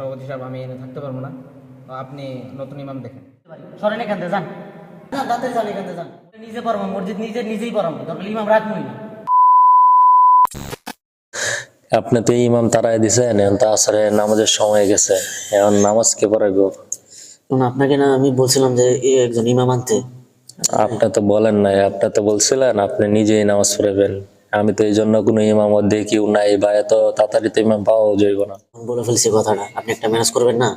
সভাপতি সাহেব আমি এনে থাকতে পারব না। আপনি নতুন ইমাম দেখেন। সরেন এখান থেকে যান। না তাড়াতাড়ি যান এখান থেকে যান। নিজে পড়াবো মসজিদ নিজে নিজেই পড়াবো দরকার ইমাম রাখবোই না। আপনি তো ইমাম তারাই দিছেন এখন তো আসরে নামাজের সময় গেছে এখন নামাজ কে পড়াইবো? কারণ আপনাকে না আমি বলছিলাম যে এই একজন ইমাম আনতে। আপনি তো বলেন নাই আপনি তো বলছিলেন আপনি নিজেই নামাজ পড়াবেন আমি তো এই জন্য কোনো ইমাম দেখিও নাই বা এত তাড়াতাড়ি তো ইমাম পাওয়াও যাইব না। আমি বলে ফেলছি কথাটা আপনি একটা ম্যানেজ করবেন না?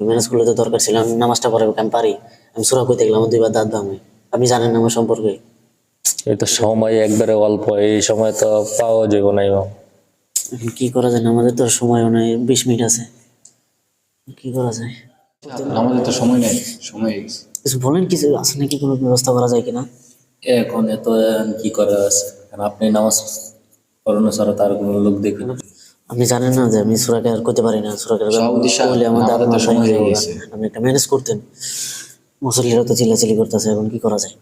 ম্যানেজ করলে তো দরকার ছিল আমি নামাজটা পড়াবো আমি পারি। আমি সুরা কইতে গেলাম দুইবার দাঁত ভাঙবে আপনি জানেন না আমার সম্পর্কে। এই তো সময় একবারে অল্প এই সময় তো পাওয়া যাইব না ইমাম। এখন কি করা যায়? না আমাদের তো সময় নেই বিশ মিনিট আছে। কি করা যায়? আমাদের তো সময় নেই সময় কিছু বলেন কিছু আছে নাকি কোনো ব্যবস্থা করা যায় কিনা? এখন এত কি করা আছে? আপনি নামাজ পড়ানো ছাড়া তার কোনো লোক দেখি না। আপনি জানেন না যে আমি সুরাকে আর করতে পারি না। সুরাকে বলে আমাদের সময় হয়ে গেছে। আপনি একটা ম্যানেজ করতেন। মুসল্লিরা তো চিল্লাচিল্লি করতেছে এখন কি করা যায়?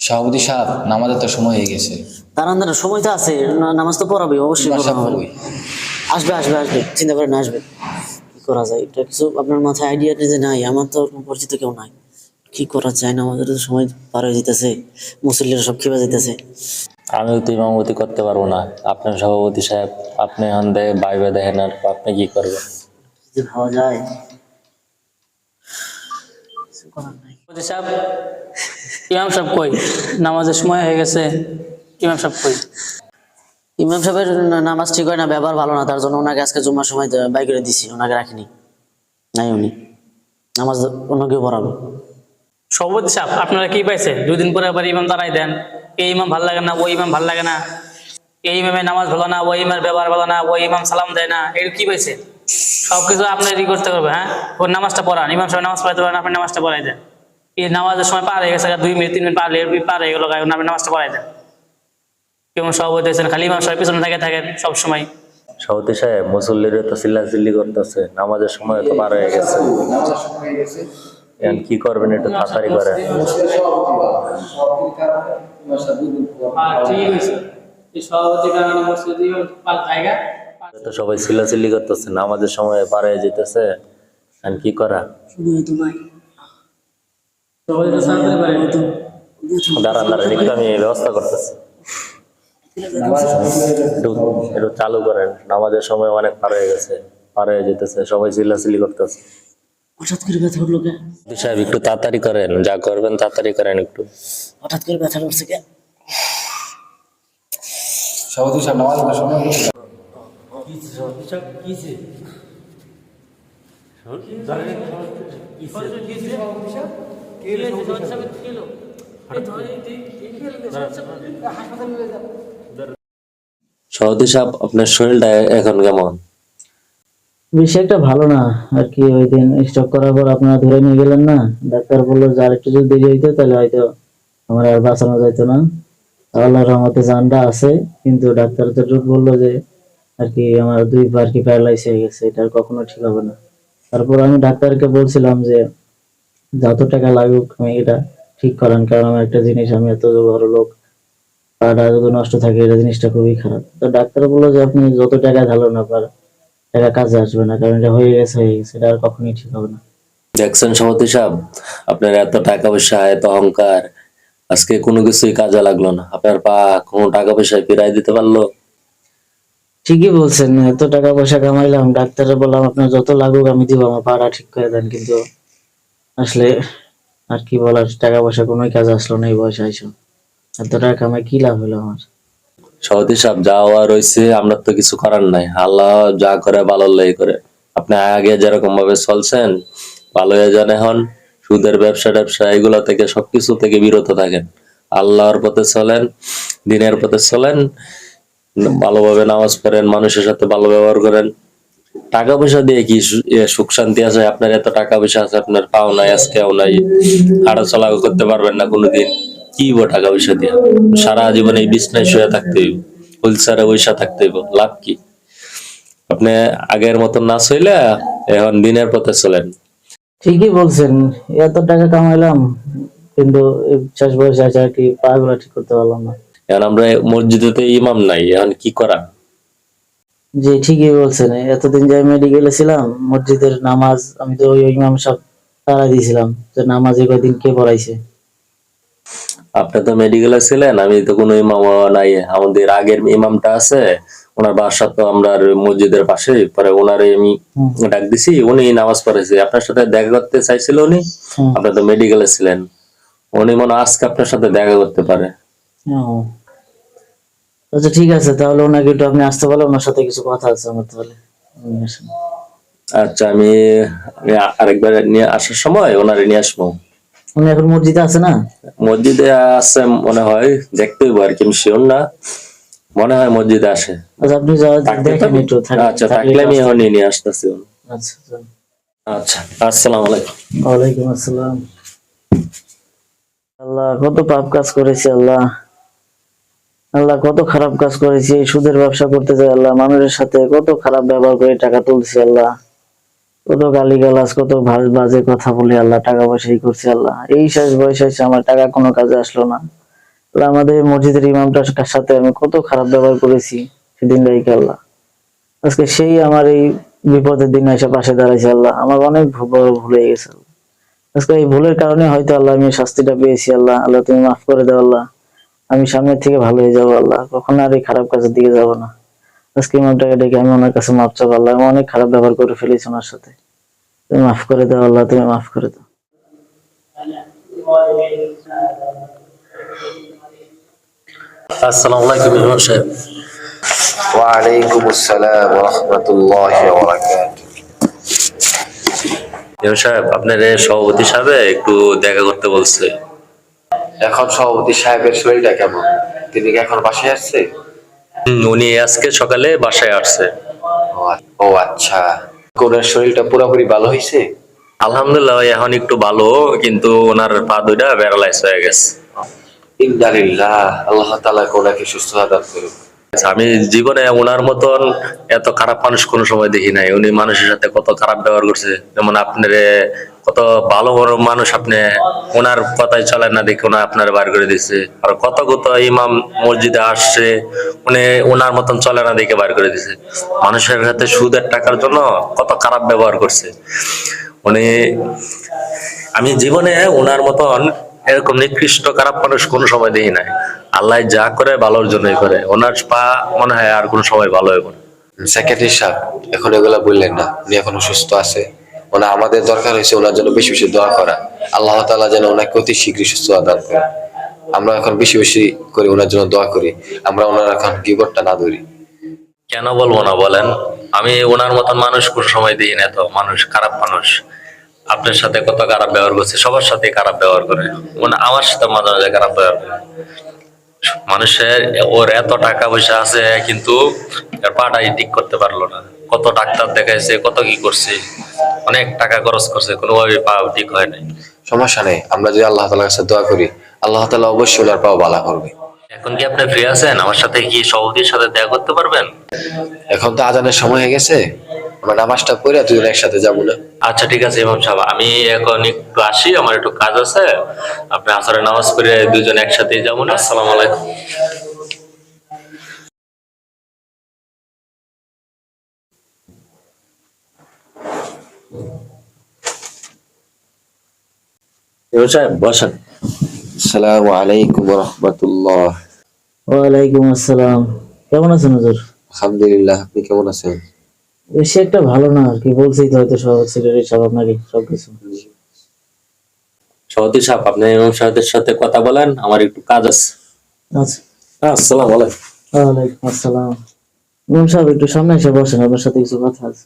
সাহেব নামাজের তো সময় হয়ে গেছে। তার আন্দারে সময় তো আছে নামাজ তো পড়াবে অবশ্যই? আসবে আসবে আসবে চিন্তা করেন না, আসবে। কি করা যায়? এটা কিছু আপনার মাথায় আইডিয়া যে নাই আমার তো পরিচিত কেউ নাই। কি করা যায় না? আমাদের তো সময় পার হয়ে যেতেছে মুসল্লিরা সব খেপে যেতেছে আমিও তো ইমামতি করতে পারব না। আপনার সভাপতি সাহেব আপনি এখন দেয় বাইবে দেখেন আর আপনি কি করবেন? যদি ভাবা যায়। কিছু করার নাই সভাপতি সাহেব ইমাম সাহেব কই? নামাজের সময় হয়ে গেছে। ইমাম সাহেব কই? ইমাম সাহেবের নামাজ ঠিক হয় না ব্যবহার ভালো না। তার জন্য ওনাকে আজকে জুম্মার সময় বাই করে দিছি। ওনাকে রাখিনি। নাই উনি। নামাজ অন্য কেউ পড়াবে। সভাপতি সাহেব আপনারা কি পাইছে দুদিন পরে আবার ইমাম দাঁড়াই দেন। এই ইমাম ভালো লাগে না ওই ইমাম ভালো লাগে না। এই ইমামের নামাজ ভালো না ওই ইমামের ব্যবহার ভালো না ওই ইমাম সালাম দেয় না এটা কি পাইছে? সবকিছু আপনার ই করতে হবে হ্যাঁ? ওর নামাজটা পড়ান, ইমাম সাহেব নামাজ পড়াইতে পারেন, আপনি নামাজটা পড়াই দেন। এই নামাজের সময় পার হয়ে গেছে দুই মিনিট, তিন মিনিট পার হয়ে পার হয়ে গেল আপনি নামাজটা পড়াই দেন। কেমন সভাপতি হয়েছেন খালি ইমাম সাহেব পিছনে থাকে থাকেন সবসময়। সভাপতি সাহেব, মুসল্লিরা তো চিল্লাচিল্লি করতেছে, নামাজের সময় তো পার হয়ে গেছে। এখন কি করবেন একটু তাড়াতাড়ি করেন ঠিক আছে। এই সভাপতি কারণে মসজিদ জায়গা। তো সবাই চিল্লাচিল্লি করতেছে নামাজের সময় পার হয়ে যেতেছে। এখন কি করা? দাঁড়ান দাঁড়ান একটু আমি ব্যবস্থা করতেছি। একটু একটু চালু করেন। নামাজের সময় অনেক পার হয়ে গেছে পার হয়ে যেতেছে সবাই চিল্লাচিল্লি করতেছে। হঠাৎ করে ব্যথা উঠল কে সভাপতি সাহেব একটু তাড়াতাড়ি করেন যা করবেন তাড়াতাড়ি করেন একটু। হঠাৎ করে ব্যথা উঠছে কে? সভাপতি সাহেব? নামাজের তো সময় হয়ে সাহেব আপনার শরীরটা এখন কেমন? বেশি একটা ভালো না। আর কি ওই দিন স্টক করার পর আপনারা ধরে নিয়ে গেলেন না। ডাক্তার বলল যে আরেকটু যদি দেরি হইতো, তাহলে হয়তো আমার আর বাঁচানো যাইতো না। আল্লাহর রহমতে জানটা আছে, কিন্তু ডাক্তার তো বলল যে, আর কি আমার দুই পা কি প্যারালাইজ হয়ে গেছে, এটা কখনো ঠিক হবে না। তারপর আমি ডাক্তারকে বলছিলাম যে, যত টাকা লাগুক, আমি এটা ঠিক করেন, কারণ আমার একটা জিনিস, আমি এত বড় লোক। পাটা যদি নষ্ট থাকে, এটা জিনিসটা খুবই খারাপ। তো ডাক্তার বলল যে, আপনি যত টাকা ঢালুন আপনার টাকা কাজে আসবে না কারণ এটা হয়ে গেছে হয়ে গেছে এটা আর কখনোই ঠিক হবে না। দেখছেন সভাপতি সাহেব আপনার এত টাকা পয়সা এত অহংকার আজকে কোনো কিছুই কাজে লাগল না। আপনার পা কোনো টাকা পয়সা ফিরাই দিতে পারল? ঠিকই বলছেন এত টাকা পয়সা কামাইলাম ডাক্তারে বললাম আপনার যত লাগুক আমি দিব আমার পাড়া ঠিক করে দেন। কিন্তু আসলে আর কি বলার টাকা পয়সা কোনোই কাজ আসলো না এই বয়সে আইসো। এত টাকা কামাই কি লাভ হলো আমার? সভাপতি সাহেব যা হওয়া রয়েছে, আমরা তো কিছু করার নাই। আল্লাহ যা করে ভালো লাই করে। আপনি আগে যেরকম ভাবে চলছেন ভালো যান এখন। সুদের ব্যবসা ট্যাবসা, এগুলো থেকে, সবকিছু থেকে বিরত থাকেন। আল্লাহর পথে চলেন, দিনের পথে চলেন, ভালোভাবে নামাজ পড়েন, মানুষের সাথে ভালো ব্যবহার করেন। টাকা পয়সা দিয়ে কি সুখ শান্তি আছে? আপনার এত টাকা পয়সা আছে, আপনার পাও নাই, আজকেও নাই। হাঁটা চলা করতে পারবেন না কোনোদিন। কি বো টাকা পয়সা দিয়ে সারা জীবন এই বিছনায় শুয়ে থাকতে হইব। হুইলচারে বৈশা থাকতে হইব। লাভ কি? আপনি আগের মতন না চইলে এখন দিনের পথে চলেন। ঠিকই বলছেন এত টাকা কামাইলাম কিন্তু শেষ বয়সে আছে আর কি পা গুলা ঠিক করতে পারলাম না। এখন আমরা মসজিদে তো ইমাম নাই এখন কি করা জি ঠিকই বলছেন এতদিন যে মেডিকেলে ছিলাম মসজিদের নামাজ আমি তো ওই ইমাম সাহেব তারা দিয়েছিলাম যে নামাজে কয়দিন কে পড়াইছে। আপনি তো মেডিকেলে ছিলেন আমি তো কোনো ইমাম নাই। আমাদের আগের ইমামটা আছে ওনার বাসা তো আমরা মসজিদের পাশে পরে ওনারে আমি ডাক দিছি উনি নামাজ পড়েছে। আপনার সাথে দেখা করতে চাইছিল উনি? আপনি তো মেডিকেলে ছিলেন। উনি মনে আজকে আপনার সাথে দেখা করতে পারে। আচ্ছা ঠিক আছে তাহলে ওনাকে একটু আপনি আসতে পারলে ওনার সাথে কিছু কথা আছে আমার তাহলে। আচ্ছা আমি আমি আরেকবার নিয়ে আসার সময় ওনারে নিয়ে আসব। উনি এখন মসজিদে আছে না? মসজিদে আছে মনে হয় দেখতে আর কি আমি শিওর না। মনে হয় মসজিদে আসে। আচ্ছা আপনি আচ্ছা থাকলে আমি এখন নিয়ে আসতেছি। আচ্ছা যান। আচ্ছা আসসালামু আলাইকুম। ওয়ালাইকুম আসসালাম। আল্লাহ কত পাপ কাজ করেছি আল্লাহ। আল্লাহ কত খারাপ কাজ করেছি। সুদের ব্যবসা করতে যাই আল্লাহ। মানুষের সাথে কত খারাপ ব্যবহার করে টাকা তুলছি আল্লাহ। কত গালি গালাজ কত বাজে কথা বলে, আল্লাহ টাকা পয়সা ই করছি, আল্লাহ। এই শেষ বয়স এসে আমার টাকা কোনো কাজে আসলো না। আমাদের মসজিদের ইমামটার সাথে আমি কত খারাপ ব্যবহার করেছি, সেদিন রাইকে আল্লাহ। আজকে সেই আমার এই বিপদের দিন এসে পাশে দাঁড়াইছে আল্লাহ। আমার অনেক বড় ভুল হয়ে গেছে আজকে এই ভুলের কারণে হয়তো আল্লাহ আমি শাস্তিটা পেয়েছি, আল্লাহ। আল্লাহ তুমি মাফ করে দাও, আল্লাহ। আমি সামনের থেকে ভালো হয়ে যাব, আল্লাহ। কখনো আর এই খারাপ কাজের দিকে যাব না। আজকে ইমামটাকে ডেকে আমি ওনার কাছে মাপ চাপ আল্লাহ আমি অনেক খারাপ ব্যবহার করে ফেলেছি ওনার সাথে। তুমি মাফ করে দাও আল্লাহ তুমি মাফ করে দাও। এখন সভাপতি সাহেবের শরীরটা কেমন? তিনি কি এখন বাসায় আসছে? উনি আজকে সকালে বাসায় আসছে। ও আচ্ছা। ওনার শরীরটা পুরোপুরি ভালো হয়েছে আলহামদুলিল্লাহ এখন একটু ভালো কিন্তু ওনার পা দুইটা প্যারালাইজ হয়ে গেছে। ইন্দালিল্লাহ আল্লাহ তালা ওনাকে সুস্থতা দান আচ্ছা, আমি জীবনে ওনার মতন এত খারাপ মানুষ কোনো সময় দেখি নাই। উনি মানুষের সাথে কত খারাপ ব্যবহার করছে। যেমন আপনার কত ভালো বড় মানুষ আপনি, ওনার কথাই চলে না দেখে ওনা আপনার বার করে দিচ্ছে আর কত কত ইমাম মসজিদে আসছে, উনি ওনার মতন চলে না দেখে বার করে দিছে। মানুষের সাথে সুদের টাকার জন্য কত খারাপ ব্যবহার করছে। উনি, আমি জীবনে ওনার মতন এরকম নিকৃষ্ট খারাপ মানুষ কোনো সময় দেখি নাই। আল্লাহ যা করে ভালোর জন্যই করে। ওনার পা মনে হয় আর কোনো সময় ভালো হবে না। সেক্রেটারি সাহেব এখন এগুলা বললেন না। উনি এখনও সুস্থ আছে। ওনা আমাদের দরকার হয়েছে ওনার জন্য বেশি বেশি দোয়া করা। আল্লাহ তালা যেন ওনাকে অতি শীঘ্রই সুস্থ দান করে। আমরা এখন বেশি বেশি করে ওনার জন্য দোয়া করি। আমরা ওনার এখন গিবরটা না ধরি। কেন বলব না বলেন? আমি ওনার মতন মানুষ কোনো সময় দিই না তো। মানুষ খারাপ মানুষ। আপনার সাথে কত খারাপ ব্যবহার করছে? সবার সাথে খারাপ ব্যবহার করে। মানে আমার সাথে মাঝে মাঝে খারাপ ব্যবহার করে। মানুষের ওর এত টাকা পয়সা আছে কিন্তু পাটাই ঠিক করতে পারল না। কত ডাক্তার দেখাইছে কত কি করছে অনেক টাকা খরচ করছে কোনোভাবে পা ঠিক হয় নাই। সমস্যা নেই আমরা যদি আল্লাহ তালার কাছে দোয়া করি আল্লাহ তালা অবশ্যই ওনার পাও বালা করবে। এখন কি আপনি ফ্রি আছেন? আমার সাথে কি সভাপতির সাথে দেখা করতে পারবেন? এখন তো আজানের সময় হয়ে গেছে। আমরা নামাজটা পড়ে দুজন একসাথে যাব না। আচ্ছা ঠিক আছে ইমাম সাহেব। আমি এখন একটু আসি আমার একটু কাজ আছে। আপনি আসরে নামাজ পড়ে দুজন একসাথে যাব না। আসসালামু আলাইকুম। ইমাম সাহেব বসেন। আসসালামু আলাইকুম রহমতুল্লাহ ওয়ালাইকুম আসসালাম। কেমন আছেন হুজুর? আলহামদুলিল্লাহ আপনি কেমন আছেন? বেশি একটা ভালো না আর কি বলছেই তো হয়তো সব সেক্রেটারি সব আপনাকে সবকিছু। সভাপতি সাহেব আপনি ইমাম সাহেবের সাথে কথা বলেন আমার একটু কাজ আছে। আচ্ছা। আসসালামু আলাইকুম। ওয়ালাইকুম আসসালাম। ইমাম সাহেব একটু সামনে এসে বসেন আপনার সাথে কিছু কথা আছে।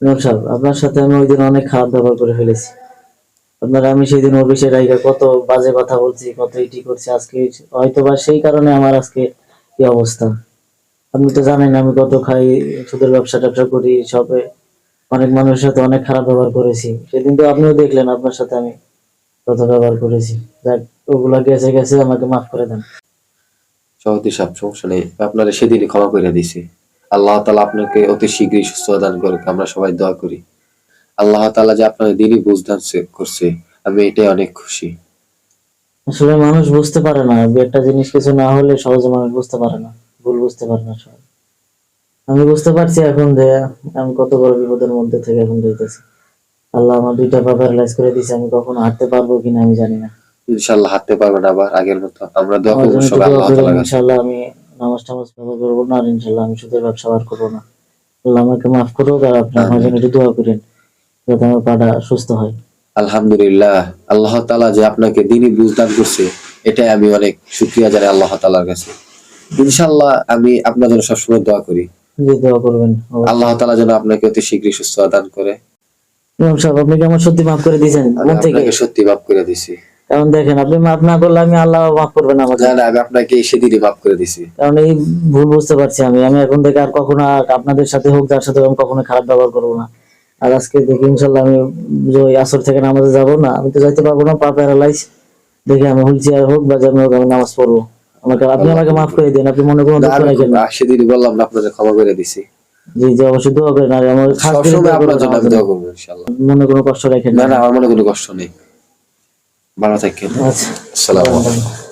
ইমাম সাহেব আপনার সাথে আমি ওই দিন অনেক খারাপ ব্যবহার করে ফেলেছি। আপনার আমি সেই দিন অফিসে রাইগা কত বাজে কথা বলছি কত ইটি করছি আজকে হয়তো বা সেই কারণে আমার আজকে কি অবস্থা? আপনি তো জানেন, আমি কত খাই সুদের ব্যবসা ট্যাবসা করি, সবে অনেক মানুষের সাথে অনেক খারাপ ব্যবহার করেছি। সেদিন তো আপনিও দেখলেন, আপনার সাথে আমি কত ব্যবহার করেছি। যাক, ওগুলা গেছে গেছে, আমাকে মাফ করে দেন। সভাপতি সাহেব, সমস্যা নেই। আপনারা সেদিনই ক্ষমা করে দিছি আল্লাহ তালা আপনাকে অতি শীঘ্রই সুস্থ দান করুক, আমরা সবাই দোয়া করি। আল্লাহ তালা যে আপনার দিনই সে- করছে, আমি এটাই অনেক খুশি। আসলে মানুষ বুঝতে পারে না একটা জিনিস কিছু না হলে সহজে মানুষ বুঝতে পারে না ভুল বুঝতে পারে না সবাই। আমি বুঝতে পারছি এখন যে আমি কত বড় বিপদের মধ্যে থেকে এখন যাইতেছি। আল্লাহ আমার দুইটা পা প্যারালাইজ করে দিয়েছে আমি কখনো হাঁটতে পারব কিনা আমি জানি না। ইনশাল্লাহ হাঁটতে পারবেন আবার আগের মতো। আমরা দোয়া করব সবাই আল্লাহ ইনশাআল্লাহ আমি নামাজ টামাজ ব্যবহার করব না আর ইনশাল্লাহ আমি সুদের ব্যবসা আর করব না। আল্লাহ আমাকে মাফ করুক আর আপনি আমার জন্য দোয়া করেন যাতে আমার পাটা সুস্থ হয়। আলহামদুলিল্লাহ আল্লাহ তাআলা যে আপনাকে দিনই বুঝ দান করছে এটাই আমি অনেক শুকরিয়া জানাই আল্লাহ তাআলার কাছে। ইনশাল্লাহ আমি আপনার জন্য সবসময় দোয়া করি। আল্লাহ তাআলা যেন আপনাকে অতি শীঘ্রই সুস্থ দান করে। ইমাম সাহেব আপনি কি আমার সত্যি মাফ করে দিয়েছেন? মন থেকে? সত্যি মাফ করে দিছি কারণ দেখেন আপনি মাফ না করলে আমি আল্লাহ মাফ করবেন আমাকে। না আমি আপনাকে সেদিনই মাফ করে দিছি কারণ এই ভুল বুঝতে পারছি আমি। আমি এখন থেকে আর কখনো আর আপনাদের সাথে হোক যার সাথে কখনো খারাপ ব্যবহার করব না। আর আজকে দেখি ইনশাল্লাহ আমি ওই আসর থেকে নামাজে যাব না আমি তো যাইতে পারব না পা প্যারালাইজ। দেখি আমি হুইল চেয়ার হোক বা যেমন আমি নামাজ পড়ব। আমাকে আপনি আমাকে মাফ করে দিন আপনি মনে করুন দুঃখ রাখেন না। আহ, সেদিনই বললাম না আপনাকে ক্ষমা করে দিছি। জি জি অবশ্যই দোয়া করেন আর আমার খাস করে আপনার জন্য আমি দোয়া করব ইনশাল্লাহ। মনে কোনো কষ্ট রাখেন না। না না আমার মনে কোনো কষ্ট নেই। ভালো থাকেন। আচ্ছা। আসসালামু আলাইকুম।